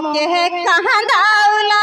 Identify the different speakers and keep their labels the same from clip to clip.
Speaker 1: के कहा दाउला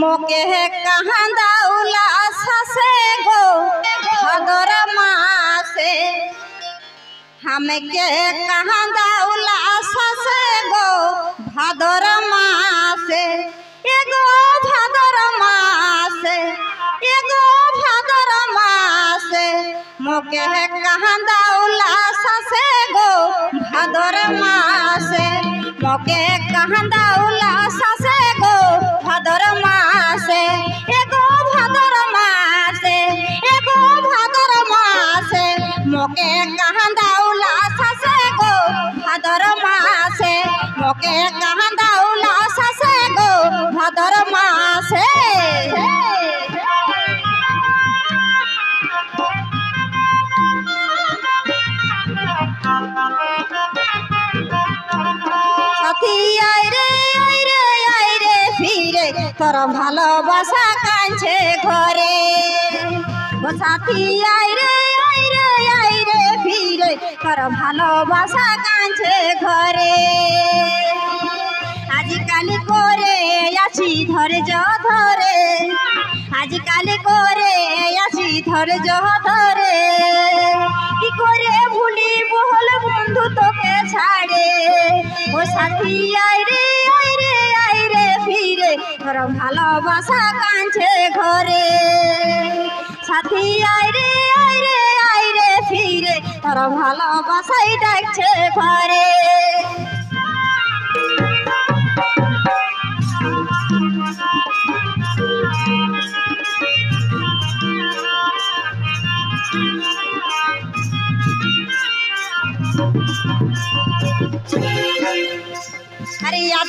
Speaker 1: मोके है कहाँ दाउला ससे गो भदर मा से। हम के कहाँ মোকে কাহাদাউলা সাসে গো ভাদর মাসে। মোকে কাহাদাউলা সাসে গো ভাদর মাসে। এ গো ভাদর মাসে, এ গো ভাদর মাসে। মোকে কাহাদাউলা সাসে গো ভাদর মাসে। মোকে কাহাদাউলা সাসে গো ভাদর মাসে সাথী আই রে আই রে আই রে, ফিরে। তোর ভালোবাসা কাঁদছে ঘরে। সাথী আই রে আই রে আই রে, ফিরে। তোর ভালোবাসা কাঁদছে ঘরে। আজকালি করে আছি ধৈর্য ধরে। আজকালি করে আছি ধৈর্য ধরে। ছাড়ে। ও সাথী আই রে আই রে আই রে ফিরে। তোর ভালোবাসা কাঁচে ঘরে। সাথী আই রে আই রে আই রে ফিরে। তোর ভালোবাসাই ডাকছে ঘরে।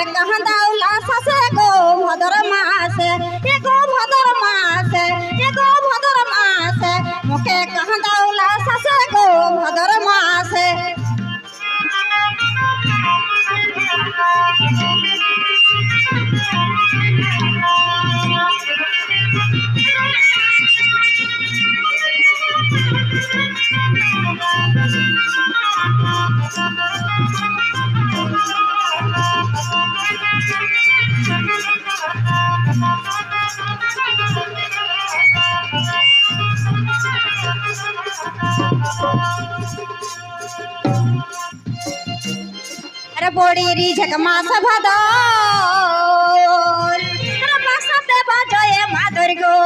Speaker 1: মোকে কাহা দাউলা সাসে গো ভাদর মাসে এগো ভাদর মাসে এগো ভাদর মাসে মোকে কাহা দাউলা সাসে গো ভাদর মাসে अरे পড়ে রি মাস ভাদর। বাসাতে বাজয়ে গো।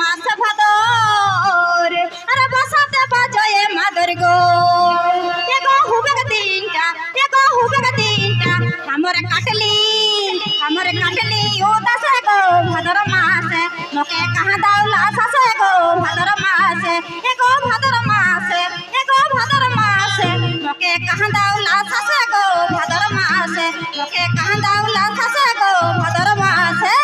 Speaker 1: মাস ভাদর। বাসাতে বাজয়ে মাদর গো। মুখে কাঁদা উলা থাসে গো ভাদর মাসে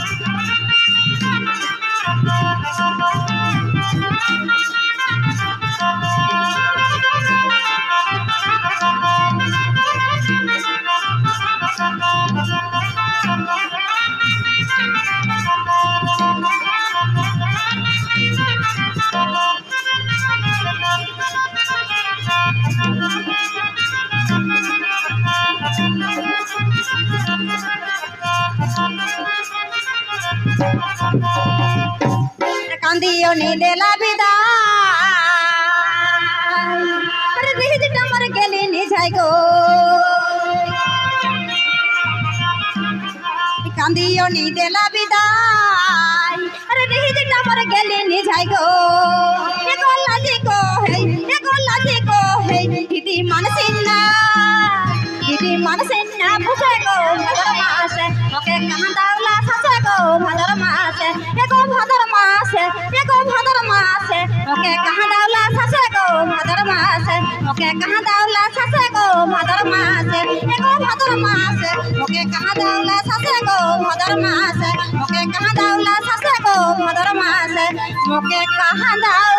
Speaker 1: Thank you. কান্দিও নি দেলা বিদায় আরে রিহিজটা মর গেলি নি যাই গো। কান্দিও নি দেলা বিদায় আরে রিহিজটা মর গেলি নি যাই গো। এগো লাজি গো হে এগো লাজি গো হে দিদি মানসিনা মোকে কাহা দাওলা শাসে গো ভাদর মাসে। এগো ভাদর মাসে। মোকে কাহা দাওলা শাসে গো ভাদর মাসে। মোকে কাহা দাওলা শাসে গো ভাদর মাসে। মোকে কাহা দাও